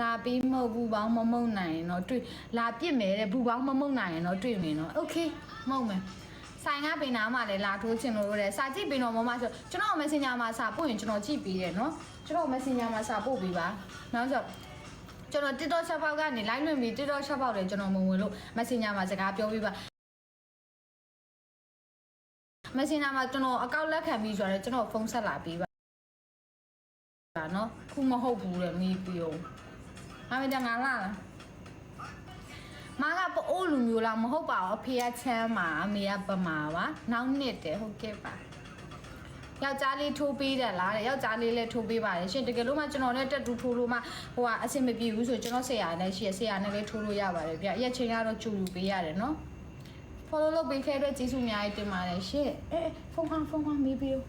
လာပြီးမဟုတ်ဘူးပေါင်းမမုံနိုင်ရင်တော့တွေ့လာပြစ်မယ်တဲ့ဘူးပေါင်းမမုံနိုင်ရင်တော့တွေ့မယ်နော်โอเคမဟုတ်မယ်ဆိုင်ကပင်နာမှာလည်းလာထိုးချင်လို့တဲ့စာကြည့်ပင်တော့မမဆိုကျွန်တော် messenger မှာစာပို့ရင်ကျွန်တော်ကြည့်ပြီးတယ်နော်ကျွန်တော် messenger မှာစာပို့ပြီးပါနောက်ဆိုကျွန်တော် TikTok ချက်ပေါက်ကနေ live လွှင့်ပြီး TikTok ချက်ပေါက်တယ်ကျွန်တော်မဝင်လို့ messenger မှာစကားပြောပြီးပါ messenger မှာကျွန်တော်အကောက်လက်ခံပြီးဆိုတော့ကျွန်တော်ဖုန်းဆက်လာပြီးပါပါနော်ခုမဟုတ်ဘူးလေမေးပြီးအောင် ဟာမတငါလာလားမကပိုးလူမျိုးလားမဟုတ်ပါဘူးအဖေကချမ်းမှာအမေကပမာပါနောက်နှစ်တယ်ဟုတ်ကဲ့ပါယောက်ျားလေးထိုးပေးတယ်လားတဲ့ယောက်ျားလေးလည်းထိုးပေးပါတယ်ရှင်တကယ်လို့မှကျွန်တော်လည်းတက်တူထိုးလို့မှဟိုကအဆင်မပြေဘူးဆိုကျွန်တော်ဆရာနဲ့ရှိရဆရာနဲ့လည်းထိုးလို့ရပါတယ်ဗျရက်ချင်းကတော့ကျူလူပေးရတယ်နော် follow လုပ်ပေးခဲ့တဲ့ကျေးဇူးအများကြီးတင်ပါတယ်ရှင့်အဲဖုန်းကဖုန်းကမေးပြီးတော့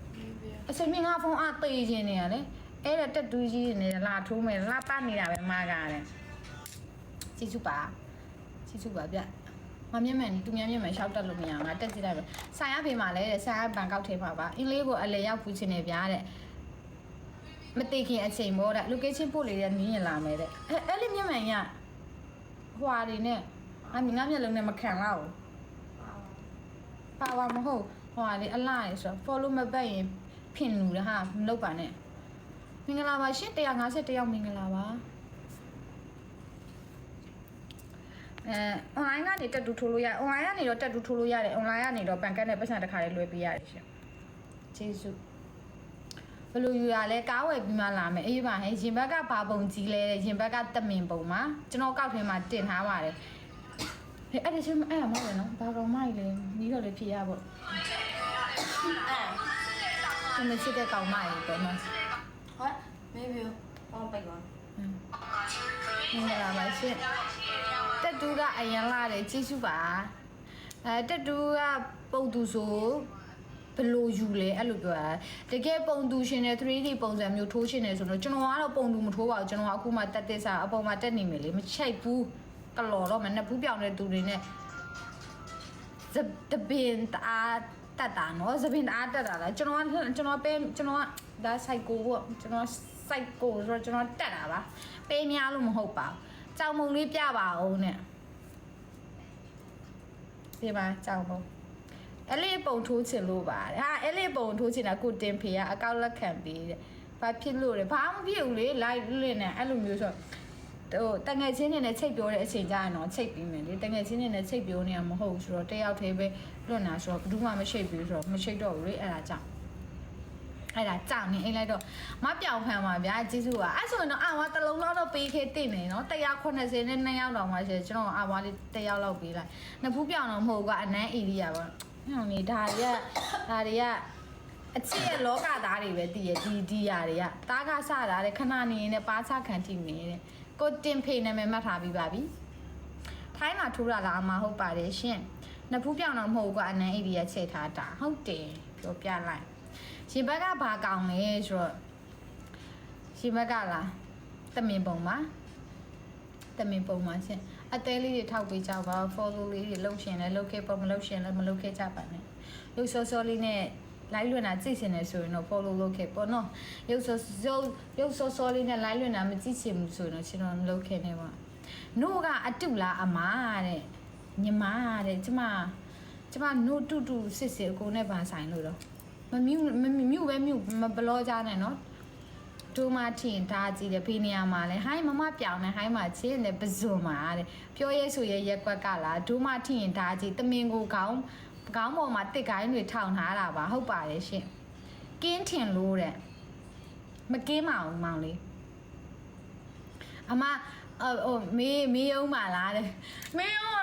အစမင်းကဖုန်းအသေးခြင်းနေရလေ အဲ့ဒါတက်တူးကြီးနေလာထိုးမယ်လာပတ်နေတာပဲမာကားတယ်ကျေးဇူးပါကျေးဇူးပါဗျမမျက်မှန်သူများမျက်မှန်ရှောက်တက်လို့မရအောင်ငါတက်ကြည့်လိုက်ပဲဆိုင်ရဖေးမှာလဲတဲ့ဆိုင်ရဘန်ကောက်ထဲမှာပါအင်းလေးကိုအလေရောက်ဖူးချင်နေဗျာတဲ့မသိခင်အချိန်မို့တဲ့ location ပို့လေတဲ့နင်းရလာမယ်တဲ့အဲအဲ့လေးမျက်မှန်ရဟွာတွေနဲ့အမငါမျက်လုံးနဲ့မခံတော့ဘူးပါပါမဟုတ်ဟိုဟာလေအလားရေဆိုတော့ follow မပတ်ရင်ဖင်လူလားဟာမလုပ်ပါနဲ့ မင်္ဂလာပါရှင်150တယောက်မင်္ဂလာပါအဲ online ကနေတက်တူထိုးလို့ရ online ကနေတော့တက်တူထိုးလို့ရတယ် online ကနေတော့ပန်ကတ်နဲ့ပတ်စံတစ်ခါလေးလွှဲပေးရတယ်ရှင်ကျေးဇူးဘယ်လိုယူရလဲကားဝယ်ပြီးမှလာမယ်အေးပါဟဲ့ရင်ဘက်ကဘာပုံကြီးလဲတဲ့ရင်ဘက်ကတမင်ပုံမှာကျွန်တော်ကောက်ထဲမှာတင်ထားပါတယ်ဟဲ့အဲ့ဒါချင်းအဲ့ဒါမဟုတ်ဘူးနော်ဘာကောင်မိုက်လဲနီးတော့လေဖြစ်ရပေါ့အဲ့ဒီမချစ်တဲ့ကောင်မိုက်ပဲနော် ဟောမေးပြီးတော့ပိတ်ပါမင်္ဂလာပါရှင်တက်တူကအရင်လာတယ်ကြည့်စုပါအဲတက်တူကပုံသူဆိုဘယ်လိုယူလဲအဲ့လိုပြောတာတကယ်ပုံသူရှင်တဲ့ 3D ပုံစံမျိုးထိုးရှင်နေဆိုတော့ကျွန်တော်ကတော့ပုံသူမထိုးပါဘူးကျွန်တော်ကအခုမှတက်တက်စားအပေါ်မှာတက်နေမယ်လေမချိုက်ဘူးကလော်တော့မနဲ့ဘူးပြောင်းတဲ့သူတွေနဲ့ဇတပင်တအားတက်တာနော်ဇပင်တအားတက်တာလားကျွန်တော်ကကျွန်တော်ပဲကျွန်တော်က ဒါ psycho ပေါ့ကျွန်တော် psycho ဆိုတော့ကျွန်တော်တက်တာပါပေးများလို့မဟုတ်ပါဘူးကြောင်မုံလေးပြပါအောင်နဲ့ဒီမှာကြောင်မုံအဲ့လေးပုံထိုးချင်လို့ပါတဲ့ဟာအဲ့လေးပုံထိုးချင်တာကိုတင်ဖေကအကောက်လက်ခံပေးတဲ့ဘာဖြစ်လို့လဲဘာမှမဖြစ်ဘူးလေ live လင်းနေအဲ့လိုမျိုးဆိုတော့ဟိုတငယ်ချင်းတွေနဲ့ချိတ်ပြောတဲ့အချိန်ကျရင်တော့ချိတ်ပြီးမယ်လေတငယ်ချင်းတွေနဲ့ချိတ်ပြောနေရမဟုတ်ဘူးဆိုတော့တယောက်တည်းပဲလွတ်နာဆိုတော့ဘယ်သူမှမရှိဘူးဆိုတော့မချိတ်တော့ဘူးလေအဲ့ဒါကြောင့် အဲ့ဒါကြောင့်နေအိမ်လိုက်တော့မပြောင်ဖန်ပါဗျာကျေးဇူးပါအဲ့ဆိုရင်တော့အာဝါတစ်လုံးလောက်တော့ပေးခဲ့တင်နေနော်180နဲ့2ယောက်တောင်မှရှိတယ်ကျွန်တော်အာဝါလေး1ယောက်လောက်ပေးလိုက်နှစ်ဖူးပြောင်တော့မဟုတ်ကအနန်းဧရိယာပေါ့ဟိုနေဒါတွေကဒါတွေကအချစ်ရဲ့လောကသားတွေပဲတည်ရဒီဒီယာတွေကတားကဆတာတဲ့ခဏနေရင်လည်းပါချခံထိနေတဲ့ကိုတင်ဖေနာမည်မှတ်ထားပြီးပါပြီထိုင်းမှာထိုးတာလားအမဟုတ်ပါတယ်ရှင်နှစ်ဖူးပြောင်တော့မဟုတ်ဘူးကအနန်းဧရိယာချိန်ထားတာဟုတ်တယ်ပြောပြလိုက် ရှင်ဘက်ကဘာကောင်းလဲဆိုတော့ရှင်ဘက်ကလားတမင်ပုံပါတမင်ပုံပါရှင်အသေးလေးတွေထောက်ပေးကြပါ follow လေးတွေလုပ်ရှင်လည်းလုပ်ခဲ့ပုံမလုပ်ရှင်လည်းမလုပ်ခဲ့ကြပါနဲ့ရုပ်စောစောလေးနဲ့ live လွှင့်တာကြည့်ချင်တယ်ဆိုရင်တော့ follow လုပ်ခဲ့ပေါ့နော်ရုပ်စောရုပ်ရုပ်စောစောလေးနဲ့ live လွှင့်တာမကြည့်ချင်ဘူးဆိုရင်တော့ကျွန်တော်မလုပ်ခဲ့နဲ့ပါနို့ကအတုလားအမတဲ့ညီမတဲ့ကျမကျမနို့တူတူစစ်စစ်အကိုနဲ့ဗာဆိုင်လို့တော့ မမြူမမြူပဲမြူမဘလောကြနဲ့နော်ဒိုမထင်ဒါကြည့်တယ်ဖေးနေရမှာလဲဟိုင်းမမပြောင်းနေဟိုင်းမှာချင်းနေပဇွန်မှာတဲ့ပြောရဲဆိုရဲရက်ကွက်ကလားဒိုမထင်ဒါကြည့်တမင်ကိုကောင်းကောင်းပေါ်မှာတစ်ကိုင်းတွေထောင်ထားတာပါဟုတ်ပါတယ်ရှင်ကင်းထင်လို့တဲ့မကင်းမအောင်မောင်လေးအမအော်ဟိုမေးမေးအောင်ပါလားတဲ့မေးအောင်တော့ကွိုင်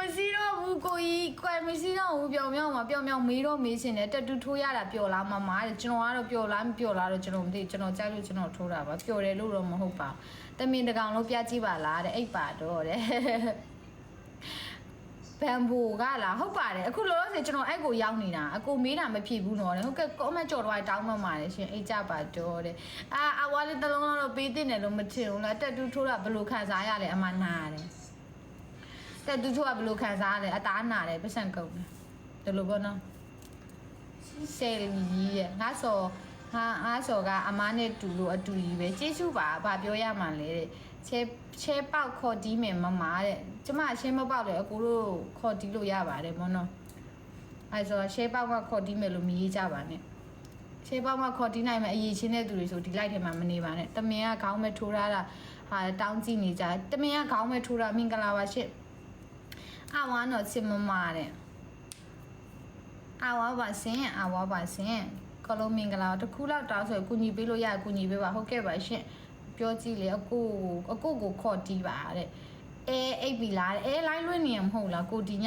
မရှိတော့ဘူးကိုကြီးကွိုင်မရှိတော့ဘူးပျော်မြောက်မှာပျော်မြောက်မေးတော့မေးရှင်တယ်တက်တူထိုးရတာပျော်လားမမတဲ့ကျွန်တော်ကတော့ပျော်လားမပျော်လားတော့ကျွန်တော်မသိကျွန်တော်ကြိုက်လို့ကျွန်တော်ထိုးတာပါပျော်တယ်လို့တော့မဟုတ်ပါဘူးတမင်တကောင်လုံးပြကြည့်ပါလားတဲ့အိတ်ပါတော့တဲ့ဘန်ဘိုကလားဟုတ်ပါတယ်အခုလောလောဆယ်ကျွန်တော်အဲ့ကိုရောက်နေတာအကိုမေးတာမဖြစ်ဘူးနော်တဲ့ဟုတ်ကဲ့ကောမန့်ကြော်တော့တောင်းမှမှာတယ်ရှင်အိတ်ကြပါတော့တဲ့အာအဝါလေးတစ်လုံးတော့ပေးတင်တယ်လို့မထင်ဘူးလားတက်တူးထိုးတာဘယ်လိုခံစားရလဲအမနာတယ် တက်တူးထိုးတာဘယ်လိုခံစားရလဲအသားနာတယ်ပတ်စံကုန်တယ်ဒီလိုပေါ့နော်ဆယ်လီကြီးရဲ့ငါဆိုဟာအားဆိုကအမားနဲ့တူလို့အတူကြီးပဲကျေးဇူးပါဘာပြောရမှလဲတဲ့ချဲချဲပေါက်ခေါ်တီးမယ်မမတဲ့ကျမရှင်းမပေါက်လေအကိုတို့ခေါ်တီးလို့ရပါတယ်မောနော်အဲဆိုရှဲပေါက်ကခေါ်တီးမယ်လို့မရေးကြပါနဲ့ရှဲပေါက်ကခေါ်တီးနိုင်မယ်အရေးချင်းတဲ့သူတွေဆိုဒီလိုက်ထဲမှာမနေပါနဲ့တမင်ကခေါင်းမဲ့ထိုးထားတာဟာတောင်းကြည့်နေကြတမင်ကခေါင်းမဲ့ထိုးတာမင်္ဂလာပါရှင့် အဝါတော့ချစ်မမတဲ့အဝါပါစင်အဝါပါစင်ကလုံးမင်္ဂလာတခုလောက်တောင်းဆိုရင်ကုညီပေးလို့ရကုညီပေးပါဟုတ်ကဲ့ပါရှင့်ပြောကြည့်လေအကိုအကိုကိုခေါ်တီးပါတဲ့အဲအိပ်ပြီလားတဲ့အဲလိုင်းလွင့်နေရမဟုတ်လားကိုဒီည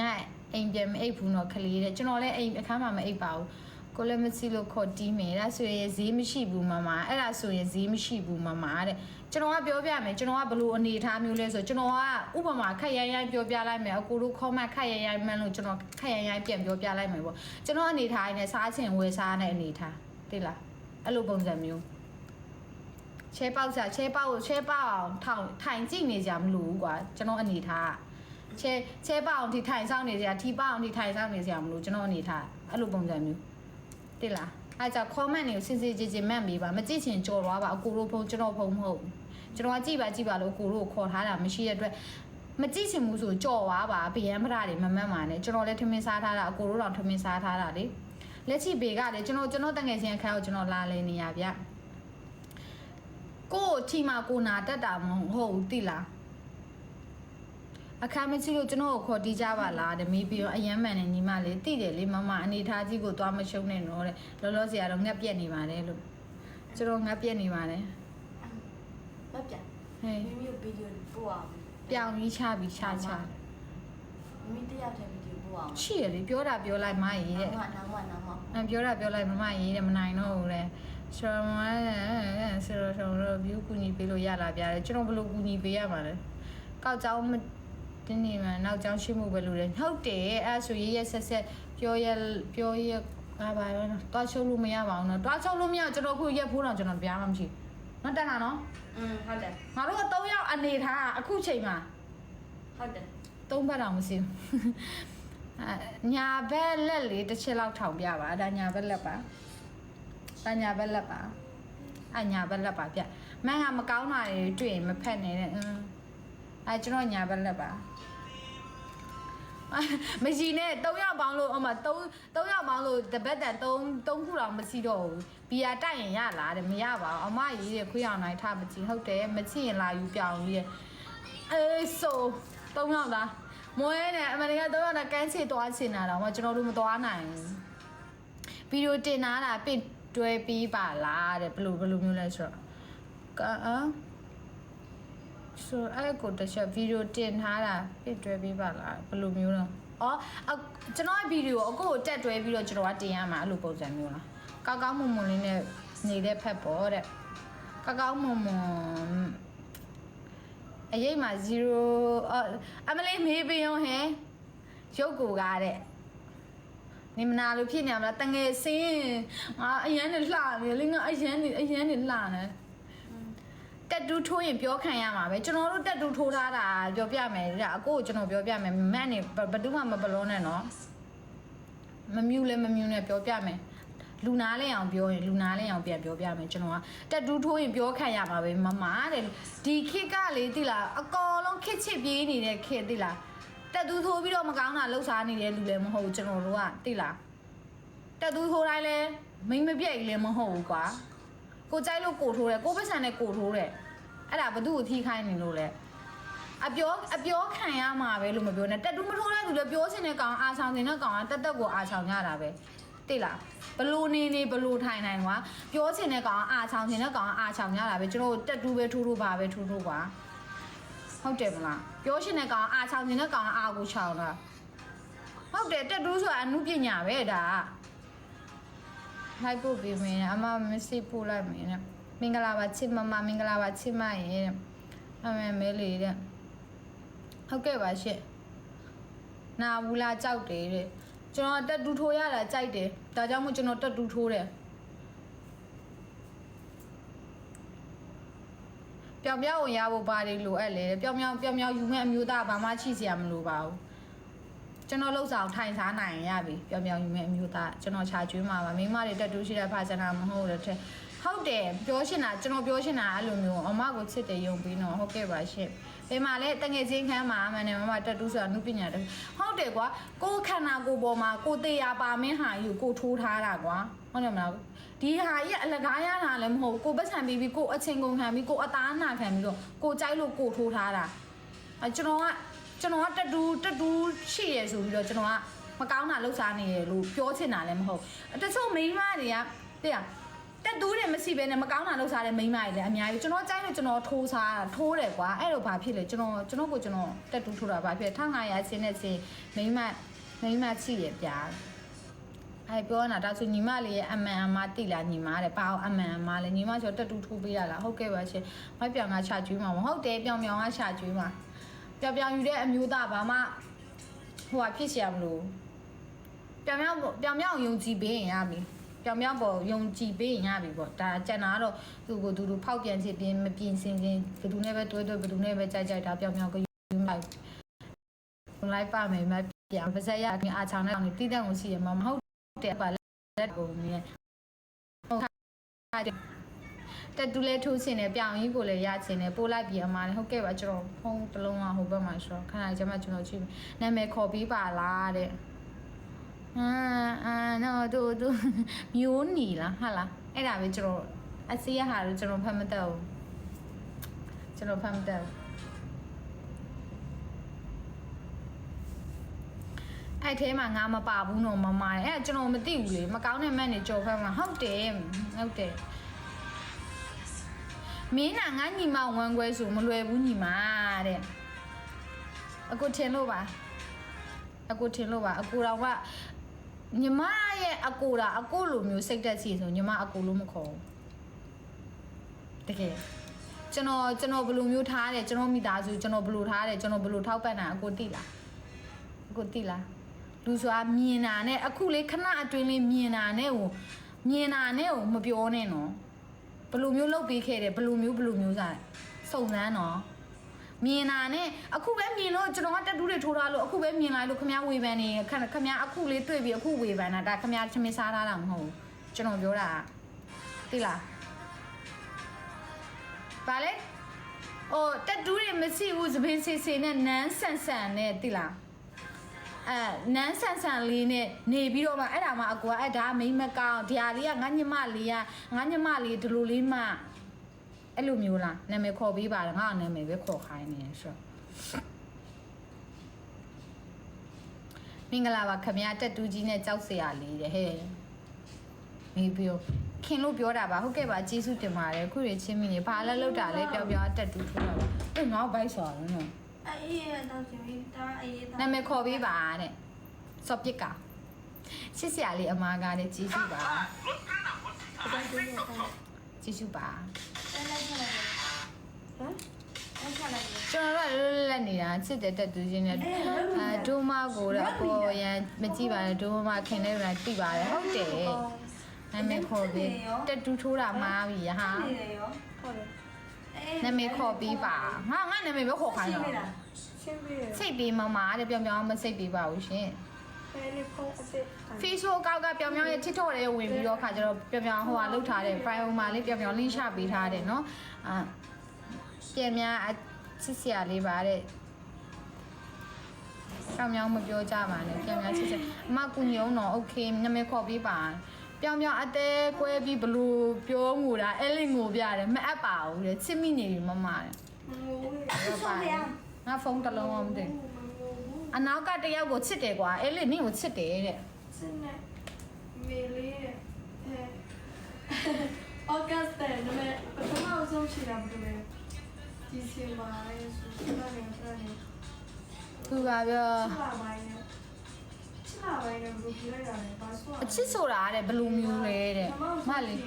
အိမ်ပြန်မအိပ်ဘူးတော့ခလေးတဲ့ကျွန်တော်လည်းအိမ်အခန်းမှာမအိပ်ပါဘူးကိုလည်းမစီလို့ခေါ်တီးမယ်ဒါဆိုရင်ဈေးမရှိဘူးမမအဲ့ဒါဆိုရင်ဈေးမရှိဘူးမမတဲ့ ကျွန်တော်ကပြောပြမယ်ကျွန်တော်ကဘလို့အနေထားမျိုးလဲဆိုကျွန်တော်ကဥပမာခက်ရိုင်းရိုင်းပြောပြလိုက်မယ်အကိုတို့ခေါ်မှခက်ရိုင်းရိုင်းမှန်းလို့ကျွန်တော်ခက်ရိုင်းရိုင်းပြန်ပြောပြလိုက်မယ်ပေါ့ကျွန်တော်အနေထားရင်းနဲ့စားချင်ဝယ်စားတဲ့အနေထားသိလားအဲ့လိုပုံစံမျိုးချဲပေါက်စားချဲပေါက်ကိုချဲပေါက်အောင်ထောင်ထိုင်ကြည့်နေကြမလို့ကွာကျွန်တော်အနေထားချဲချဲပေါက်အောင်ဒီထိုင်ဆောင်နေကြထီပေါက်အောင်ဒီထိုင်ဆောင်နေကြမလို့ကျွန်တော်အနေထားအဲ့လိုပုံစံမျိုးတိလားအဲ့ကြောင့် comment တွေကိုစင်စစ်ကြည်ကြည်မှတ်မိပါမကြည့်ချင်ကြော်သွားပါအကိုတို့ဖုန်းကျွန်တော်ဖုန်းမဟုတ်ဘူး ကျွန်တော်ကကြည့်ပါကြည့်ပါလို့အကိုတို့ကိုခေါ်ထားတာမရှိတဲ့အတွက်မကြည့်ချင်ဘူးဆိုကြော်သွားပါဗျံပရတွေမမှတ်ပါနဲ့ကျွန်တော်လည်းထမင်းစားထားတာအကိုတို့တော့ထမင်းစားထားတာလေလက်ချီဘေကလည်းကျွန်တော်ကျွန်တော်တငယ်ချင်းအခန်းကိုကျွန်တော်လာလဲနေရဗျကို့ထီမှာကိုနာတက်တာမဟုတ်ဘူးတိလားအခါမကြီးလို့ကျွန်တော်ကိုခေါ်တီးကြပါလားတဲ့မေးပြီးတော့အယမ်းမှန်နေညီမလေးတိတယ်လေမမအနေထားကြီးကိုသွားမရှုံးနဲ့တော့တဲ့လောလောဆယ်ကတော့ငက်ပြက်နေပါတယ်လို့ကျွန်တော်ငက်ပြက်နေပါတယ် မပြန်ဟဲ့မိမိဗီဒီယိုပို့အောင်ပြောင်းပြီးချပြီးချချမိမိတရားတဲ့ဗီဒီယိုပို့အောင်ရှိရလေပြောတာပြောလိုက်မရေးတဲ့နောင်မနောင်မနောင်မအပြောတာပြောလိုက်မမရေးတယ်မနိုင်တော့ဘူးလေဆိုတော့မဆိုတော့ဆိုတော့ view ကူညီပေးလို့ရလာပြတယ်ကျွန်တော်ဘယ်လိုကူညီပေးရမှာလဲကောက်ကြောင်းမတင်းနေမှာနောက်ကြောင်းရှိမှုပဲလို့လေဟုတ်တယ်အဲ့ဆိုရရဆက်ဆက်ပြောရပြောရဘာပါရောတွားချုံလို့မရပါဘူးနော်တွားချုံလို့မရကျွန်တော်ခုရက်ဖိုးတော့ကျွန်တော်ပြားမှမရှိ မတက်တာနော်อืมဟုတ်တယ်ငါတို့က၃ယောက်အနေထားအခုချိန်မှာဟုတ်တယ်သုံးဘက်တော့မရှိဘူးအဲညာဘက်လက်လေးတစ်ချက်လောက်ထောင်ပြပါဒါညာဘက်လက်ပါဒါညာဘက်လက်ပါအညာဘက်လက်ပါပြမန်းကမကောင်းတာတွေတွေ့ရင်မဖက်နဲ့တဲ့အင်းအဲကျွန်တော်ညာဘက်လက်ပါ မရှိနဲ့၃ယောက်ပေါင်းလို့အမ၃၃ယောက်ပေါင်းလို့တပတ်တန်၃၃ခုတော့မရှိတော့ဘူးဘီယာတိုက်ရင်ရလားတဲ့မရပါဘူးအမကြီးတဲ့ခွေးအောင်နိုင်ထမကြည့်ဟုတ်တယ်မချစ်ရင်လာယူပြောင်းကြီးတဲ့အေးဆို၃ယောက်လားမွဲနဲ့အမေရိက၃ယောက်နဲ့ကန်းချစ်သွားချင်တာတော့မကျွန်တော်တို့မသွားနိုင်ဘူးဗီဒီယိုတင်လာတာပင့်တွဲပြီးပါလားတဲ့ဘယ်လိုဘယ်လိုမျိုးလဲဆိုတော့ကာအာ ဆိုအဲ့ကိုတစ်ချက်ဗီဒီယိုတင်ထားတာပင့်တွဲပြီးပါလားဘယ်လိုမျိုးလဲအော်အကျွန်တော်ရဲ့ဗီဒီယိုအကိုကိုတက်တွဲပြီးတော့ကျွန်တော်ကတင်ရမှာအဲ့လိုပုံစံမျိုးလားကောက်ကောက်မွန်မွန်လေးနဲ့နေတဲ့ဖက်ပေါ်တဲ့ကောက်ကောက်မွန်မွန်အရေးမှာ0အအမလေးမေးပေးအောင်ဟဲ့ရုပ်ကိုကားတဲ့နေမနာလို့ဖြစ်နေမလားတငယ်စင်းငါအရန်နဲ့လှနေလေငါအရန်နေအရန်နဲ့လှနေ တက်တူးထိုးရင်ပြောခံရမှာပဲကျွန်တော်တို့တက်တူးထိုးထားတာပြောပြမယ်ဒါအကိုကိုကျွန်တော်ပြောပြမယ်မန့်နေဘယ်သူမှမဘလုံးနဲ့နော်မမြူလဲမမြူနဲ့ပြောပြမယ်လူနာလဲအောင်ပြောရင်လူနာလဲအောင်ပြန်ပြောပြမယ်ကျွန်တော်ကတက်တူးထိုးရင်ပြောခံရမှာပဲမမတဲ့ဒီခစ်ကလေတိလားအကောင်လုံးခစ်ချစ်ပြေးနေတဲ့ခစ်တိလားတက်တူးထိုးပြီးတော့မကောင်းတာလှုပ်ရှားနေတဲ့လူလည်းမဟုတ်ဘူးကျွန်တော်တို့ကတိလားတက်သူထိုးတိုင်းလဲမိမ့်မပြိုက်လည်းမဟုတ်ဘူးကွာကိုကြိုက်လို့ကိုထိုးတယ်ကိုပစံနဲ့ကိုထိုးတယ် အဲ့ဒါဘသူ့ကိုထိခိုင်းနေလို့လဲအပြောအပြောခံရမှာပဲလို့မပြောနဲ့တက်တူမထိုးတဲ့သူလည်းပြောချင်တဲ့ကောင်အာဆောင်နေတဲ့ကောင်ကတက်တက်ကိုအာဆောင်ကြတာပဲတိလားဘလို့နေနေဘလို့ထိုင်နိုင်ကွာပြောချင်တဲ့ကောင်ကအာဆောင်ချင်တဲ့ကောင်ကအာဆောင်ကြတာပဲကျွန်တော်တို့တက်တူပဲထိုးထိုးပါပဲထိုးထိုးကွာဟုတ်တယ်မလားပြောချင်တဲ့ကောင်ကအာဆောင်ချင်တဲ့ကောင်ကအာကိုချောင်းတာဟုတ်တယ်တက်တူဆိုတာအမှုပညာပဲဒါကလိုက်ပို့ပေးမယ်အမမစစ်ပို့လိုက်မယ်တဲ့ မင်္ဂလာပါချစ်မမမင်္ဂလာပါချစ်မရဲ့တဲ့အမေမဲလေးတဲ့ဟုတ်ကဲ့ပါရှင့်နာဘူးလားကြောက်တယ်တဲ့ကျွန်တော်တက်တူထိုးရတာကြိုက်တယ်ဒါကြောင့်မို့ကျွန်တော်တက်တူထိုးတယ်ပြောင်ပြောင်ဝင်ရဖို့ဘာတွေလိုအပ်လဲတဲ့ပြောင်ပြောင်ပြောင်ပြောင်ယူမဲ့အမျိုးသားဘာမှချိစရာမလိုပါဘူးကျွန်တော်လှုပ်ဆောင်ထိုင်စားနိုင်ရပြီပြောင်ပြောင်ယူမဲ့အမျိုးသားကျွန်တော်ခြာကျွေးမှာပါမိန်းမတွေတက်တူးရှိတဲ့ဖာစနာမဟုတ်တဲ့ထက် ဟဟုတ်တယ်ပြောရှင်းတာကျွန်တော်ပြောရှင်းတာအဲ့လိုမျိုးအမကိုချစ်တယ်ယုံပြီးတော့ဟုတ်ကဲ့ပါရှင်ဘယ်မှာလဲတငယ်ချင်းခန်းမှာအမှန်နဲ့မမတက်တူးဆိုတာနုပညာတယ်ဟုတ်တယ်ကွာကိုယ်ခန္ဓာကိုယ်ပေါ်မှာကိုယ်သေးရပါမင်းဟာယူကိုထိုးထားတာကွာဟုတ်တယ်မလားဒီဟာကြီးအလကားရတာလည်းမဟုတ်ကိုပတ်ဆံပြီးပြီးကိုအချင်းကုန်ခံပြီးကိုအသားနာခံပြီးတော့ကိုကြိုက်လို့ကိုထိုးထားတာအဲကျွန်တော်ကကျွန်တော်ကတက်တူးတက်တူးရှိရဆိုပြီးတော့ကျွန်တော်ကမကောင်းတာလှုပ်ရှားနေရလို့ပြောချင်တာလည်းမဟုတ်တချို့မိန်းမတွေကတဲ့ တက်တူးတယ်မရှိဘဲနဲ့မကောင်းတာလုပ်စားတဲ့မိန်းမတွေလည်းအများကြီးကျွန်တော်ကြိုက်လို့ကျွန်တော်ထိုးစားတာထိုးတယ်ကွာအဲ့လိုဘာဖြစ်လဲကျွန်တော်ကျွန်တော်ကိုကျွန်တော်တက်တူးထိုးတာဘာဖြစ်လဲ1500အချင်းနဲ့ချင်းမိန်းမမိန်းမချိရပြားအဲ့ပြောနေတာဒါဆိုညီမလေးရဲ့အမှန်အမှားတိလာညီမတဲ့ဘာအောင်အမှန်အမှားလဲညီမဆိုတက်တူးထိုးပေးရလားဟုတ်ကဲ့ပါရှင်မပြောင်ကရှာကျွေးမှာမဟုတ်တယ်ပြောင်ပြောင်ကရှာကျွေးမှာပြောင်ပြောင်ယူတဲ့အမျိုးသားဘာမှဟိုဟာဖြစ်เสียမလို့ပြောင်ပြောင်ပြောင်ပြောင်ယုံကြည်ပေးရင်ရပြီ ပြောင်ပြောင်ပေါ်ယုံကြည်ပေးရင်ရပြီပေါ့ဒါကျန်တာကတော့သူ့ကိုသူတို့ဖောက်ပြန်ချစ်ပြင်းမပြင်းစင်စင်ဘယ်သူနဲ့ပဲတွဲတွဲဘယ်သူနဲ့ပဲကြိုက်ကြိုက်ဒါပြောင်ပြောင်ကိုယူလိုက်ယူလိုက်ပါမယ်မပြန်ပါစက်ရခင်အားချောင်းနဲ့အောင်တိတဲ့ကိုရှိရမှာမဟုတ်တယ်ပါလက်ကိုမြင်ဟုတ်ကဲ့တက်တူလဲထိုးစင်တယ်ပြောင်ကြီးကိုလည်းရချင်တယ်ပို့လိုက်ပြီးအမားလည်းဟုတ်ကဲ့ပါကျွန်တော်ဖုန်းတစ်လုံးကဟိုဘက်မှာဆိုတော့ခဏကျမှကျွန်တော်ကြည့်နာမည်ခေါ်ပြီးပါလားတဲ့ အာအာနော်တူတူမျိုးနီလားဟာလားအဲ့ဒါပဲကျွန်တော်အစီရဟာလို့ကျွန်တော်ဖတ်မတတ်ဘူးကျွန်တော်ဖတ်မတတ်ဘူးအဲ့ထဲမှာငါမပါဘူးနော်မမရဲ့အဲ့ဒါကျွန်တော်မသိဘူးလေမကောင်းတဲ့မက်နေကြော်ဖတ်မှာဟုတ်တယ်ဟုတ်တယ်မင်းနာငါညီမဝမ်းခွဲဆိုမလွယ်ဘူးညီမတဲ့အကိုထင်လို့ပါအကိုထင်လို့ပါအကိုတော်က ညီမရဲ့အကိုတာအကိုလိုမျိုးစိတ်သက်စီဆိုညီမအကိုလို့မခေါ်ဘူးတကယ်ကျွန်တော်ကျွန်တော်ဘယ်လိုမျိုးထားတယ်ကျွန်တော်မိသားစုကျွန်တော်ဘယ်လိုထားတယ်ကျွန်တော်ဘယ်လိုထောက်ပံ့တာအကိုသိလားအကိုသိလားလူဆိုတာမြင်တာနဲ့အခုလေးခဏအတွင်းလေးမြင်တာနဲ့ဟိုမြင်တာနဲ့ဟိုမပြောနဲ့နော်ဘယ်လိုမျိုးလုပ်ပေးခဲ့တယ်ဘယ်လိုမျိုးဘယ်လိုမျိုးစားစုံစမ်းနော် မြင်တာနဲ့အခုပဲမြင်လို့ကျွန်တော်ကတက်တူးတွေထိုးထားလို့အခုပဲမြင်လိုက်လို့ခမရဝေဖန်နေခခမရအခုလေးတွေ့ပြီးအခုဝေဖန်တာဒါခမရချင်းမစားထားတာမဟုတ်ဘူးကျွန်တော်ပြောတာသိလားပါလေဟိုတက်တူးတွေမရှိဘူးသပင်စီစီနဲ့နန်းဆန်ဆန်နဲ့သိလားအဲနန်းဆန်ဆန်လေးနဲ့နေပြီးတော့မှအဲ့ဒါမှအကူကအဲ့ဒါမိမကောင်ဒီဟာလေးကငါညမလေးကငါညမလေးဒီလိုလေးမှ အဲ့လိုမျိုးလားနာမည်ခေါ်ပေးပါလားငါ့နာမည်ပဲခေါ်ခိုင်းနေဆိုမင်္ဂလာပါခမရတက်တူးကြီးနဲ့ကြောက်စရာလေးတဲ့ဟဲ့မေးပြောခင်လို့ပြောတာပါဟုတ်ကဲ့ပါကျေးဇူးတင်ပါတယ်ခုရချင်းမိနေဘာလဲလောက်တာလဲပြောပြောတက်တူးထိုးတာပါအဲ့ငါ့ဘိုက်ဆော်နော်အေးတော့ချင်ပြီဒါအေးတော့နာမည်ခေါ်ပေးပါတဲ့စော်ပစ်ကချစ်စရာလေးအမားကားတဲ့ကျေးဇူးပါတော့ဒီနေ့တော့ကျေးဇူးပါ လဲလဲချလိုက်ဟမ်လဲချလိုက်ကျွန်တော်တို့ကလွတ်လပ်နေတာချစ်တဲ့တက်တူးချင်းနဲ့အဲဒိုမာကိုတော့အပေါ်ရန်မကြည့်ပါနဲ့ဒိုမာခင်တဲ့ကတိပါတယ်ဟုတ်တယ်နာမည်ခေါ်ပြီးတက်တူးထိုးတာမှားပြီဟာနေတယ်ရောဟုတ်တယ်နာမည်ခေါ်ပြီးပါငါငါနာမည်ပဲခေါ်ခိုင်းရှင်းတော့ပြီလားရှင်းပြီစိတ်ပေးမမတဲ့ပြောင်ပြောင်မစိတ်ပေးပါဘူးရှင် ဖဲလေးဖုန်းအစ် Facebook ကောက်ကပြောင်ပြောင်ရဲ့ TikTok ထဲဝင်ပြီးတော့ခါကျတော့ပြောင်ပြောင်ဟိုဟာလုတ်ထားတဲ့ private မှာလေးပြောင်ပြောင် link ချပေးထားတယ်နော်အာပြန်များအချစ်စရာလေးပါတဲ့ပြောင်ပြောင်မပြောကြပါနဲ့ပြန်များချစ်စရာအမကူညုံတော့ okay နာမည်ခေါ်ပြီးပါပြောင်ပြောင်အသေးကွဲပြီးဘလို့ပြောငိုတာအဲ့လိငိုပြတယ်မအပ်ပါဘူးတဲ့ချစ်မိနေပြီမမတဲ့ငိုးဆောရငါဖုန်းတစ်လုံးအောင်မသိ အနောက်ကတယောက်ကိုချစ်တယ်ကွာအဲ့လိနင့်ကိုချစ်တယ်တဲ့စနေမေလေးအဲအော်ဂတ်စ်တဲ့နမေပထမဆုံးရှိတာဘယ်လိုလဲဒီစီမာရဲ့ဆူစနာနဲ့ဖရနေသူကပြောချလာပိုင်းနဲ့ချလာပိုင်းနဲ့ဘယ်လိုပြလိုက်တာလဲဘာဆိုအချစ်ဆိုတာတဲ့ဘယ်လိုမျိုးလဲတဲ့မလေး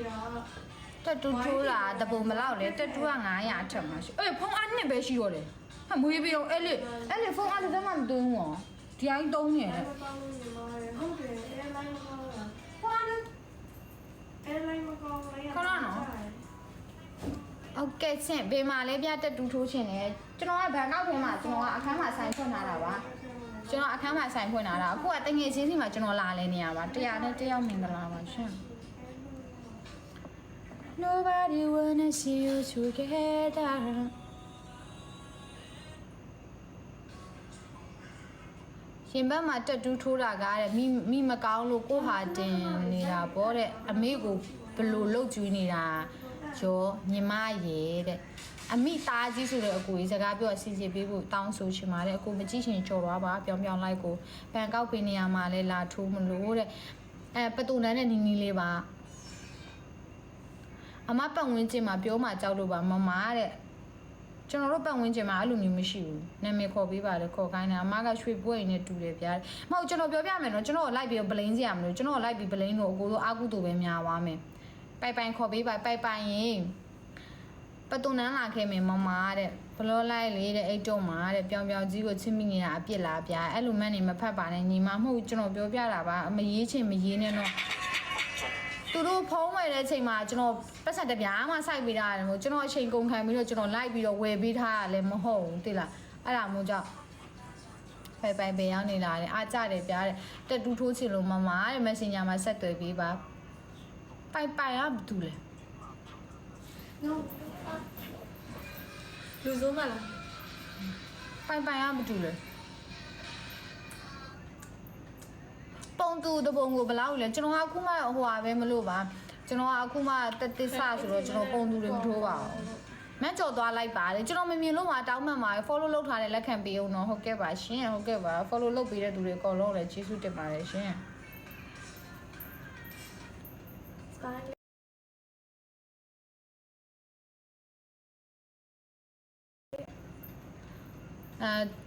တက်တူထိုးတာတပုံမလောက်လေတက်တူက900အထက်မှာရှိအေးဖုန်းအနှစ်ပဲရှိတော့တယ် ဟာမွေးပြီးတော့အဲ့လေအဲ့လေဖုန်းအတစ်သက်မှမတုံးဘူးဒီအိုင်းတုံးနေတယ်ဟုတ်တယ် airline မကောင်းလားဖုန်းအ airline မကောင်းလားဟုတ်ကဲ့ချင်းဘေးမှာလည်းပြတက်တူထိုးရှင်တယ်ကျွန်တော်ကဘန်ကောက်ထဲမှာကျွန်တော်ကအခန်းမှာဆိုင်ဖွင့်ထားတာပါကျွန်တော်အခန်းမှာဆိုင်ဖွင့်ထားတာအခုကတငယ်ချင်းစီမှာကျွန်တော်လာလဲနေရပါတရားနဲ့တယောက်မင်္ဂလာပါရှင် Nobody wanna see you together ရှင်ဘက်မှာတက်တူးထိုးတာကားတဲ့မိမိမကောင်းလို့ကိုဟာတင်နေတာပေါ့တဲ့အမေကိုဘယ်လို့လှုပ်ကြွေးနေတာရောညီမရေတဲ့အမိသားကြီးဆိုတဲ့အကိုကြီးစကားပြောအစီအစီပေးဖို့တောင်းဆိုချင်ပါတယ်အကိုမကြည့်ချင်ကြော်သွားပါပြောင်းပြောင်းလိုက်ကိုပန်ကောက်ပေးနေရမှာလဲလာထိုးမလို့တဲ့အဲပတူနန်းနဲ့နီနီလေးပါအမပတ်ဝန်းကျင်မှာပြောမှကြောက်လို့ပါမမတဲ့ ကျွန်တော်တို့ပတ်ဝန်းကျင်မှာအဲ့လိုမျိုးမရှိဘူးနာမည်ခေါ်ပေးပါလေခေါ်ခိုင်းတာအမကရွှေပွဲရင်းနဲ့တူတယ်ဗျာမဟုတ်ကျွန်တော်ပြောပြမယ်နော်ကျွန်တော်လိုက်ပြီးပလိန်စီရမလို့ကျွန်တော်လိုက်ပြီးပလိန်တော့အကိုတို့အာကုတူပဲများသွားမယ်ပိုက်ပိုင်ခေါ်ပေးပါပိုက်ပိုင်ရင်ပတုန်နန်းလာခဲ့မယ်မမတဲ့ဘလောလိုက်လေတဲ့အိတ်တော့မှာတဲ့ပြောင်ပြောင်ကြီးကိုချင်းမိနေတာအပြစ်လားဗျာအဲ့လိုမှန်းနေမဖတ်ပါနဲ့ညီမမဟုတ်ကျွန်တော်ပြောပြတာပါမရေးချင်မရေးနဲ့တော့ သူတို့ဖုံးဝယ်တဲ့အချိန်မှာကျွန်တော်ပတ်ဆက်တစ်ပြားမှစိုက်ပေးထားတယ်မို့ကျွန်တော်အချိန်ကုန်ခံပြီးတော့ကျွန်တော်လိုက်ပြီးတော့ဝယ်ပေးထားရလဲမဟုတ်ဘူးတိလားအဲ့ဒါမို့ကြောင့်ပိုင်ပိုင်ပဲရောက်နေလာတယ်အားကြတယ်ပြားတယ်တက်တူးထိုးချင်လို့မမတဲ့ messenger မှာဆက်သွယ်ပေးပါပိုင်ပိုင်ကဘာတူလဲနော်လူစုံမလားပိုင်ပိုင်ကဘာတူလဲ ပုံတူတပုံကိုဘယ်လောက်လဲကျွန်တော်ကအခုမှဟိုဟာပဲမလို့ပါကျွန်တော်ကအခုမှတက်တစ်ဆဆိုတော့ကျွန်တော်ပုံတူတွေမထိုးပါဘူးမန်းကြော်သွားလိုက်ပါတယ်ကျွန်တော်မမြင်လို့မှတောင်းမှန်ပါတယ် follow လုပ်ထားတဲ့လက်ခံပေးအောင်တော့ဟုတ်ကဲ့ပါရှင်ဟုတ်ကဲ့ပါ follow လုပ်ပေးတဲ့သူတွေအကုန်လုံးလည်းကျေးဇူးတင်ပါတယ်ရှင်စကိုင်းအဲ